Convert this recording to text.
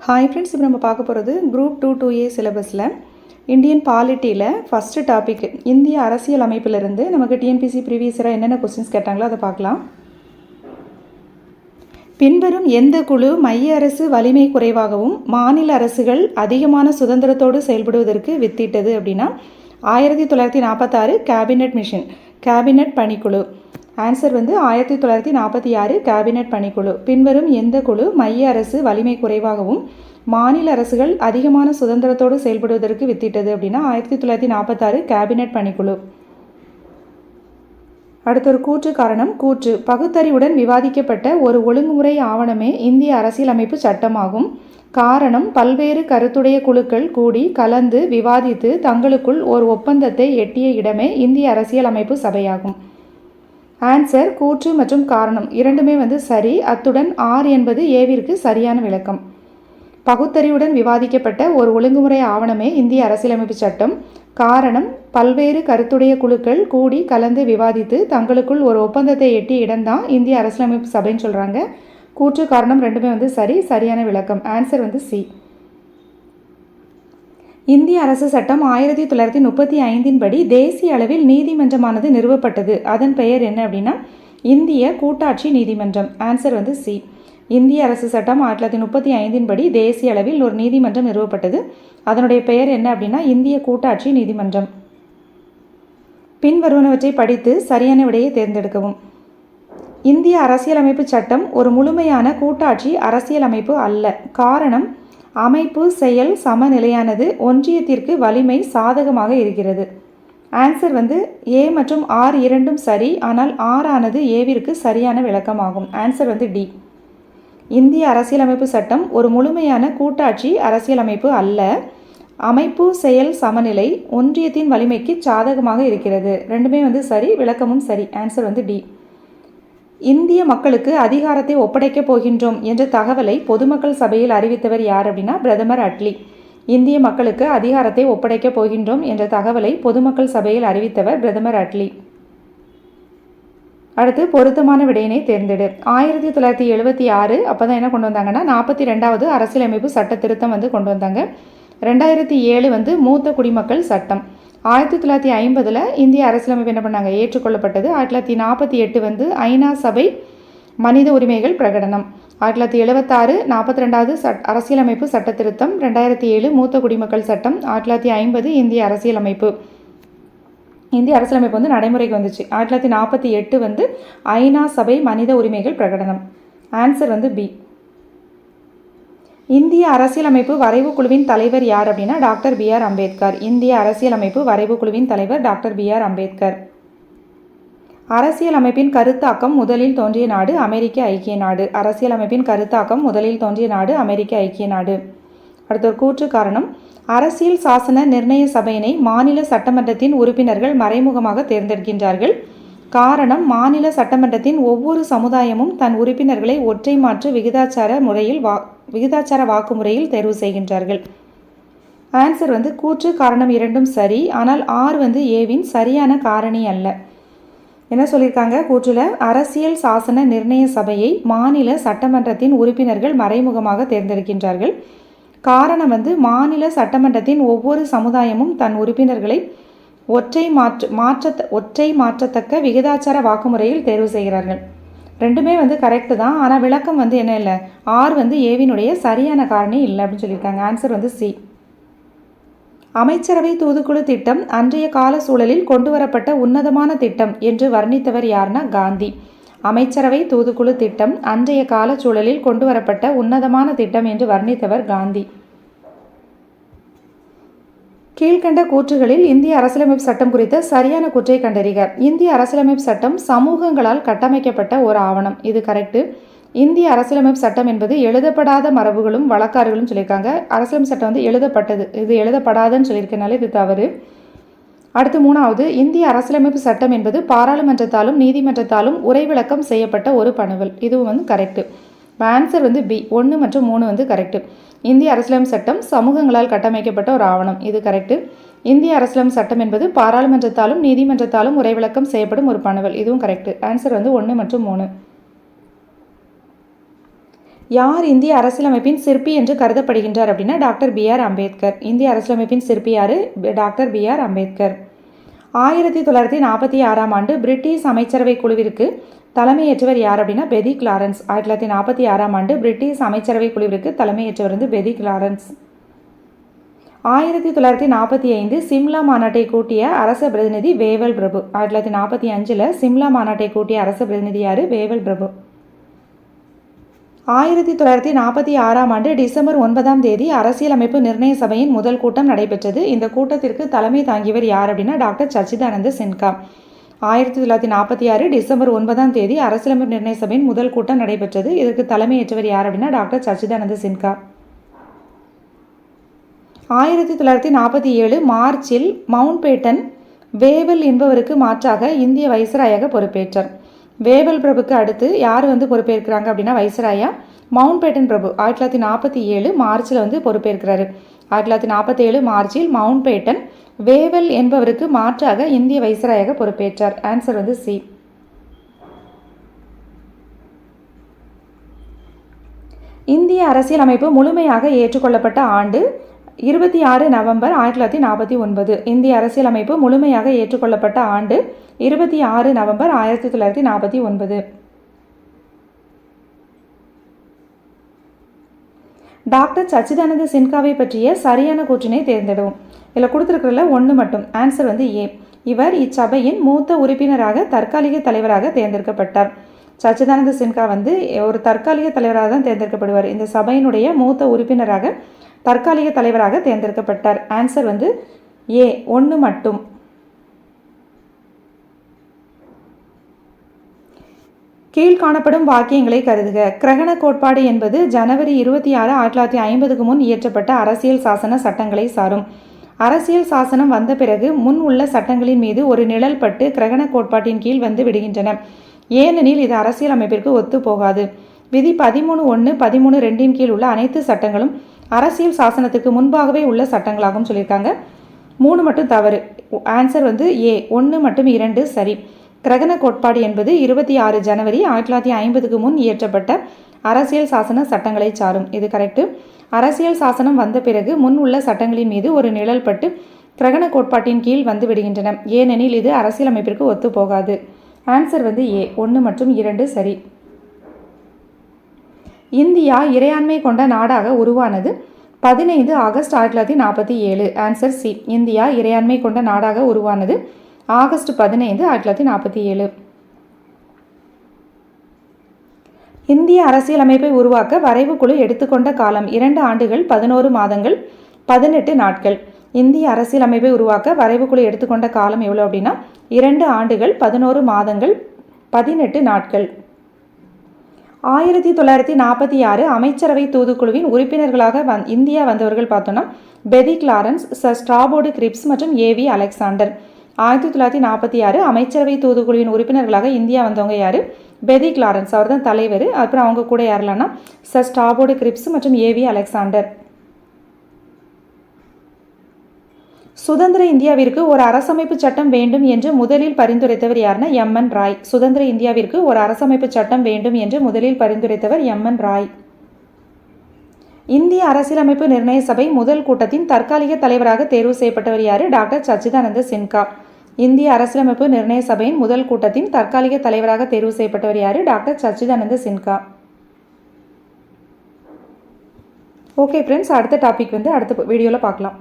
Hi friends இப்போ நம்ம பார்க்க போகிறது குரூப் டூ டூ ஏ சிலபஸில் இந்தியன் பாலிட்டியில் ஃபஸ்ட்டு டாபிக் இந்திய அரசியல் அமைப்பிலிருந்து நமக்கு டிஎன்பிசி ப்ரீவியஸராக என்னென்ன கொஸ்டின்ஸ் கேட்டாங்களோ அதை பார்க்கலாம். பின்வரும் எந்த குழு மைய அரசு வலிமை குறைவாகவும் மாநில அரசுகள் அதிகமான சுதந்திரத்தோடு செயல்படுவதற்கு வித்திட்டது அப்படின்னா ஆயிரத்தி தொள்ளாயிரத்தி நாற்பத்தாறு கேபினட் மிஷன் கேபினட் பணிக்குழு. ஆன்சர் வந்து ஆயிரத்தி தொள்ளாயிரத்தி நாற்பத்தி ஆறு கேபினட் பணிக்குழு. பின்வரும் எந்த குழு? மைய அரசு வலிமை குறைவாகவும் மாநில அரசுகள் அதிகமான சுதந்திரத்தோடு செயல்படுவதற்கு வித்திட்டது அப்படின்னா ஆயிரத்தி தொள்ளாயிரத்தி நாற்பத்தாறு கேபினட் பணிக்குழு. அடுத்த ஒரு கூற்று காரணம் கூற்று. பகுத்தறிவுடன் விவாதிக்கப்பட்ட ஒரு ஒழுங்குமுறை ஆவணமே இந்திய அரசியலமைப்பு சட்டமாகும். காரணம் பல்வேறு கருத்துடைய குழுக்கள் கூடி கலந்து விவாதித்து தங்களுக்குள் ஒரு ஒப்பந்தத்தை எட்டிய இடமே இந்திய அரசியலமைப்பு சபையாகும். ஆன்சர் கூற்று மற்றும் காரணம். இரண்டுமே வந்து சரி. அத்துடன் ஆர் என்பது ஏவிற்கு சரியான விளக்கம். பகுத்தறிவுடன் விவாதிக்கப்பட்ட ஒரு ஒழுங்குமுறை ஆவணமே இந்திய அரசியலமைப்பு சட்டம். காரணம் பல்வேறு கருத்துடைய குழுக்கள் கூடி கலந்து விவாதித்து தங்களுக்குள் ஒரு ஒப்பந்தத்தை எட்டிய இடம்தான் இந்திய அரசியலமைப்பு சபைன்னு சொல்கிறாங்க கூற்று காரணம் ரெண்டுமே வந்து சரி சரியான விளக்கம். ஆன்சர் வந்து சி இந்திய அரசு சட்டம் ஆயிரத்தி தொள்ளாயிரத்தி முப்பத்தி ஐந்தின் படி தேசிய அளவில் நீதிமன்றமானது நிறுவப்பட்டது. அதன் பெயர் என்ன அப்படின்னா இந்திய கூட்டாட்சி நீதிமன்றம். ஆன்சர் வந்து சி இந்திய அரசு சட்டம் ஆயிரத்தி தொள்ளாயிரத்தி முப்பத்தி ஐந்தின் படி தேசிய அளவில் ஒரு நீதிமன்றம் நிறுவப்பட்டது. அதனுடைய பெயர் என்ன அப்படின்னா இந்திய கூட்டாட்சி நீதிமன்றம். பின்வருவனவற்றை படித்து சரியான விடையை தேர்ந்தெடுக்கவும். இந்திய அரசியலமைப்பு சட்டம் ஒரு முழுமையான கூட்டாட்சி அரசியலமைப்பு அல்ல. காரணம் அமைப்பு செயல் சமநிலையானது ஒன்றியத்திற்கு வலிமை சாதகமாக இருக்கிறது. ஆன்சர் வந்து ஏ மற்றும் ஆர் இரண்டும் சரி ஆனால் ஆர் ஆனது ஏவிற்கு சரியான விளக்கமாகும். ஆன்சர் வந்து டி இந்திய அரசியலமைப்பு சட்டம் ஒரு முழுமையான கூட்டாட்சி அரசியலமைப்பு அல்ல. அமைப்பு செயல் சமநிலை ஒன்றியத்தின் வலிமைக்கு சாதகமாக இருக்கிறது. ரெண்டுமே வந்து சரி விளக்கமும் சரி. ஆன்சர் வந்து டி இந்திய மக்களுக்கு அதிகாரத்தை ஒப்படைக்கப் போகின்றோம் என்ற தகவலை பொதுமக்கள் சபையில் அறிவித்தவர் யார் அப்படின்னா பிரதமர் அட்லி. இந்திய மக்களுக்கு அதிகாரத்தை ஒப்படைக்கப் போகின்றோம் என்ற தகவலை பொதுமக்கள் சபையில் அறிவித்தவர் பிரதமர் அட்லி. அடுத்து பொருத்தமான விடையினை தேர்ந்தெடு. ஆயிரத்தி தொள்ளாயிரத்தி எழுபத்தி ஆறு அப்போ தான் என்ன கொண்டு வந்தாங்கன்னா நாற்பத்தி ரெண்டாவது அரசியலமைப்பு சட்ட திருத்தம் வந்து கொண்டு வந்தாங்க. ரெண்டாயிரத்தி ஏழு வந்து மூத்த குடிமக்கள் சட்டம். ஆயிரத்தி தொள்ளாயிரத்தி ஐம்பதில் இந்திய அரசியலமைப்பு என்ன பண்ணாங்க? ஏற்றுக்கொள்ளப்பட்டது. ஆயிரத்தி தொள்ளாயிரத்தி நாற்பத்தி எட்டு வந்து ஐநா சபை மனித உரிமைகள் பிரகடனம். ஆயிரத்தி தொள்ளாயிரத்தி எழுபத்தாறு நாற்பத்தி ரெண்டாவது சட் அரசியலமைப்பு சட்ட திருத்தம். ரெண்டாயிரத்தி ஏழு மூத்த குடிமக்கள் சட்டம். ஆயிரத்தி தொள்ளாயிரத்தி ஐம்பது இந்திய அரசியலமைப்பு. இந்திய அரசியலமைப்பு வந்து நடைமுறைக்கு வந்துச்சு. ஆயிரத்தி தொள்ளாயிரத்தி நாற்பத்தி எட்டு வந்து ஐநா சபை மனித உரிமைகள் பிரகடனம். ஆன்சர் வந்து பி இந்திய அரசியலமைப்பு வரைவு குழுவின் தலைவர் யார் அப்படின்னா டாக்டர் பி ஆர் அம்பேத்கர். இந்திய அரசியலமைப்பு வரைவு குழுவின் தலைவர் டாக்டர் பி ஆர் அம்பேத்கர். அரசியலமைப்பின் கருத்தாக்கம் முதலில் தோன்றிய நாடு அமெரிக்க ஐக்கிய நாடு. அரசியலமைப்பின் கருத்தாக்கம் முதலில் தோன்றிய நாடு அமெரிக்க ஐக்கிய நாடு. அடுத்த ஒரு கூற்று காரணம். அரசியல் சாசன நிர்ணய சபையினை மாநில சட்டமன்றத்தின் உறுப்பினர்கள் மறைமுகமாக தேர்ந்தெடுக்கின்றார்கள். காரணம் மாநில சட்டமன்றத்தின் ஒவ்வொரு சமுதாயமும் தன் உறுப்பினர்களை ஒற்றை மாற்று விகிதாச்சார முறையில் வா விகிதாச்சார வாக்குமுறையில் தேர்வு செய்கின்றார்கள். ஆன்சர் வந்து கூற்று காரணம் இரண்டும் சரி ஆனால் ஆர் வந்து ஏவின் சரியான காரணி அல்ல. என்ன சொல்லியிருக்காங்க? கூற்றில் அரசியல் சாசன நிர்ணய சபையை மாநில சட்டமன்றத்தின் உறுப்பினர்கள் மறைமுகமாக தேர்ந்தெடுக்கின்றார்கள். காரணம் வந்து மாநில சட்டமன்றத்தின் ஒவ்வொரு சமுதாயமும் தன் உறுப்பினர்களை ஒற்றை மாற்று மாற்ற ஒற்றை மாற்றத்தக்க விகிதாச்சார வாக்குமுறையில் தேர்வு செய்கிறார்கள். ரெண்டுமே வந்து கரெக்டு தான். ஆனால் விளக்கம் வந்து என்ன இல்லை? ஆர் வந்து ஏவினுடைய சரியான காரணி இல்லை அப்படின்னு சொல்லியிருக்காங்க. ஆன்சர் வந்து சி அமைச்சரவை தூதுக்குழு திட்டம் அன்றைய கால சூழலில் கொண்டு வரப்பட்ட உன்னதமான திட்டம் என்று வர்ணித்தவர் யார்னா காந்தி. அமைச்சரவை தூதுக்குழு திட்டம் அன்றைய கால சூழலில் கொண்டு வரப்பட்ட உன்னதமான திட்டம் என்று வர்ணித்தவர் காந்தி. கீழ்கண்ட கூற்றுகளில் இந்திய அரசியலமைப்பு சட்டம் குறித்த சரியான கூற்றை கண்டறிக. இந்திய அரசியலமைப்பு சட்டம் சமூகங்களால் கட்டமைக்கப்பட்ட ஒரு ஆவணம். இது கரெக்டு இந்திய அரசியலமைப்பு சட்டம் என்பது எழுதப்படாத மரபுகளும் வழக்காறுகளும் சொல்லியிருக்காங்க. அரசியலமைப்பு சட்டம் வந்து எழுதப்பட்டது. இது எழுதப்படாதுன்னு சொல்லியிருக்கனால இது தவறு. அடுத்து மூணாவது இந்திய அரசியலமைப்பு சட்டம் என்பது பாராளுமன்றத்தாலும் நீதிமன்றத்தாலும் உரை விளக்கம் செய்யப்பட்ட ஒரு பணுவல் இதுவும் வந்து கரெக்டு ஆன்சர் வந்து பி ஒன்று மற்றும் மூணு வந்து கரெக்டு இந்திய அரசியலமைப்பு சட்டம் சமூகங்களால் கட்டமைக்கப்பட்ட ஒரு ஆவணம். இது கரெக்டு இந்திய அரசியலமைப்பு சட்டம் என்பது பாராளுமன்றத்தாலும் நீதிமன்றத்தாலும் உரைவிளக்கம் செய்யப்படும் ஒரு பணுவல் இதுவும் கரெக்டு ஆன்சர் வந்து ஒன்று மற்றும் மூணு. யார் இந்திய அரசியலமைப்பின் சிற்பி என்று கருதப்படுகின்றார் அப்படின்னா டாக்டர் பி ஆர் அம்பேத்கர். இந்திய அரசியலமைப்பின் சிற்பி யார்? Doctor B R Ambedkar. ஆயிரத்தி தொள்ளாயிரத்தி நாற்பத்தி ஆறாம் ஆண்டு பிரிட்டிஷ் அமைச்சரவை குழுவிற்கு தலைமையேற்றவர் யார் அப்படின்னா பெதி கிளாரன்ஸ். ஆயிரத்தி தொள்ளாயிரத்தி நாற்பத்தி ஆறாம் ஆண்டு பிரிட்டிஷ் அமைச்சரவை குழுவிற்கு தலைமையேற்றவர் வந்து பெதி கிளாரன்ஸ். ஆயிரத்தி தொள்ளாயிரத்தி நாற்பத்தி ஐந்து சிம்லா மாநாட்டை கூட்டிய அரச பிரதிநிதி வேவல் பிரபு. ஆயிரத்தி தொள்ளாயிரத்தி நாற்பத்தி அஞ்சில் சிம்லா மாநாட்டை கூட்டிய அரச பிரதிநிதி யார்? வேவல் பிரபு. ஆயிரத்தி தொள்ளாயிரத்தி நாற்பத்தி ஆறாம் ஆண்டு டிசம்பர் ஒன்பதாம் தேதி அரசியலமைப்பு நிர்ணய சபையின் முதல் கூட்டம் நடைபெற்றது. இந்த கூட்டத்திற்கு தலைமை தாங்கியவர் யார் அப்படின்னா டாக்டர் சச்சிதானந்த சின்கா ஆயிரத்தி தொள்ளாயிரத்தி நாற்பத்தி ஆறு டிசம்பர் ஒன்பதாம் தேதி அரசியலமைப்பு நிர்ணய சபையின் முதல் கூட்டம் நடைபெற்றது. இதற்கு தலைமையேற்றவர் யார் அப்படின்னா டாக்டர் சச்சிதானந்த சின்கா ஆயிரத்தி தொள்ளாயிரத்தி நாற்பத்தி ஏழு மார்ச்சில் மவுண்ட் பேட்டன் வேவல் என்பவருக்கு மாற்றாக இந்திய வைசராயாக பொறுப்பேற்றார். வேவல் பிரபுக்கு அடுத்து யார் வந்து பொறுப்பேற்கிறாங்க அப்படின்னா வைசராயா மவுண்ட் பேட்டன் பிரபு ஆயிரத்தி தொள்ளாயிரத்தி நாற்பத்தி ஏழு மார்ச்சில் வந்து பொறுப்பேற்கிறாரு. ஆயிரத்தி தொள்ளாயிரத்தி நாற்பத்தி ஏழு மார்ச்சில் மவுண்ட் பேட்டன் வேவல் என்பவருக்கு மாற்றாக இந்திய வைசராயாக பொறுப்பேற்றார். ஆன்சர் வந்து சி இந்திய அரசியலமைப்பு முழுமையாக ஏற்றுக்கொள்ளப்பட்ட ஆண்டு இருபத்தி ஆறு நவம்பர் ஆயிரத்தி தொள்ளாயிரத்தி நாற்பத்தி ஒன்பது. இந்திய அரசியலமைப்பு முழுமையாக ஏற்றுக்கொள்ளப்பட்ட ஆண்டு இருபத்தி ஆறு நவம்பர் ஆயிரத்தி தொள்ளாயிரத்தி நாற்பத்தி ஒன்பது. டாக்டர் சச்சிதானந்த சின்காவை பற்றிய சரியான கூற்றினை தேர்ந்தெடுவோம். இதில் கொடுத்துருக்கிறதுல ஒன்று மட்டும் ஆன்சர் வந்து ஏ இவர் இச்சபையின் மூத்த உறுப்பினராக தற்காலிக தலைவராக தேர்ந்தெடுக்கப்பட்டார். சச்சிதானந்த சின்கா வந்து ஒரு தற்காலிக தலைவராக தான் தேர்ந்தெடுக்கப்படுவார். இந்த சபையினுடைய மூத்த உறுப்பினராக தற்காலிக தலைவராக தேர்ந்தெடுக்கப்பட்டார். ஆன்சர் வந்து ஏ ஒன்று மட்டும். கீழ் காணப்படும் வாக்கியங்களை கருதுக. கிரகண கோட்பாடு என்பது ஜனவரி இருபத்தி ஆறு ஆயிரத்தி தொள்ளாயிரத்தி ஐம்பதுக்கு முன் இயற்றப்பட்ட அரசியல் சாசன சட்டங்களை சாரும். அரசியல் சாசனம் வந்த பிறகு முன் உள்ள சட்டங்களின் மீது ஒரு நிழல் பட்டு கிரகண கோட்பாட்டின் கீழ் வந்து விடுகின்றன. ஏனெனில் இது அரசியல் அமைப்பிற்கு ஒத்து போகாது. விதி பதிமூணு ஒன்று பதிமூணு ரெண்டின் கீழ் உள்ள அனைத்து சட்டங்களும் அரசியல் சாசனத்துக்கு முன்பாகவே உள்ள சட்டங்களாகவும் சொல்லியிருக்காங்க. மூணு மட்டும் தவறு. ஆன்சர் வந்து ஏ ஒன்று மட்டும் இரண்டு சரி. கிரகண கோட்பாடு என்பது இருபத்தி ஆறு ஜனவரி ஆயிரத்தி தொள்ளாயிரத்தி ஐம்பதுக்கு முன் இயற்றப்பட்ட அரசியல் சாசன சட்டங்களை சாரும். இது கரெக்டு அரசியல் சாசனம் வந்த பிறகு முன் உள்ள சட்டங்களின் மீது ஒரு நிழல் பட்டு கிரகண கோட்பாட்டின் கீழ் வந்து விடுகின்றன. ஏனெனில் இது அரசியலமைப்பிற்கு ஒத்து போகாது. ஆன்சர் வந்து ஏ ஒன்று மற்றும் இரண்டு சரி. இந்தியா இறையாண்மை கொண்ட நாடாக உருவானது பதினைந்து ஆகஸ்ட் ஆயிரத்தி தொள்ளாயிரத்தி நாற்பத்தி ஏழு. ஆன்சர் சி இந்தியா இறையாண்மை கொண்ட நாடாக உருவானது ஆகஸ்ட் பதினைந்து ஆயிரத்தி தொள்ளாயிரத்தி நாற்பத்தி ஏழு. இந்திய அரசியலமைப்பை உருவாக்க வரைவு குழு எடுத்துக்கொண்ட காலம் இரண்டு ஆண்டுகள் பதினோரு மாதங்கள் பதினெட்டு நாட்கள். இந்திய அரசியலமைப்பை உருவாக்க வரைவு குழு எடுத்துக்கொண்ட காலம் எவ்வளோ அப்படின்னா இரண்டு ஆண்டுகள் பதினோரு மாதங்கள் பதினெட்டு நாட்கள். ஆயிரத்தி தொள்ளாயிரத்தி நாற்பத்தி ஆறு அமைச்சரவை தூதுக்குழுவின் உறுப்பினர்களாக வந் இந்தியா வந்தவர்கள் பார்த்தோன்னா Pethick Lawrence sir Stafford Cripps மற்றும் ஏவி அலெக்சாண்டர். ஆயிரத்தி தொள்ளாயிரத்தி நாற்பத்தி ஆறு அமைச்சரவை தூதுக்குழுவின் உறுப்பினர்களாக இந்தியா வந்தவங்க யார்? பெதி கிளாரன்ஸ். அவர் தான் தலைவர். அப்புறம் அவங்க கூட யாரெல்லாம்னா சர் ஸ்ட்ராபோர்டு கிரிப்ஸ் மற்றும் ஏவி அலெக்சாண்டர். சுதந்திர இந்தியாவிற்கு ஒரு அரசமைப்பு சட்டம் வேண்டும் என்று முதலில் பரிந்துரைத்தவர் யாருன்னா எம் என் ராய். சுதந்திர இந்தியாவிற்கு ஒரு அரசமைப்பு சட்டம் வேண்டும் என்று முதலில் பரிந்துரைத்தவர் எம் என் ராய். இந்திய அரசியலமைப்பு நிர்ணய சபை முதல் கூட்டத்தின் தற்காலிக தலைவராக தேர்வு செய்யப்பட்டவர் யார்? டாக்டர் சச்சிதானந்த சின்கா இந்திய அரசியலமைப்பு நிர்ணய சபையின் முதல் கூட்டத்தின் தற்காலிக தலைவராக தேர்வு செய்யப்பட்டவர் யார்? Doctor Sachchidananda Sinha okay friends அடுத்த டாபிக் வந்து அடுத்த வீடியோவில் பார்க்கலாம்.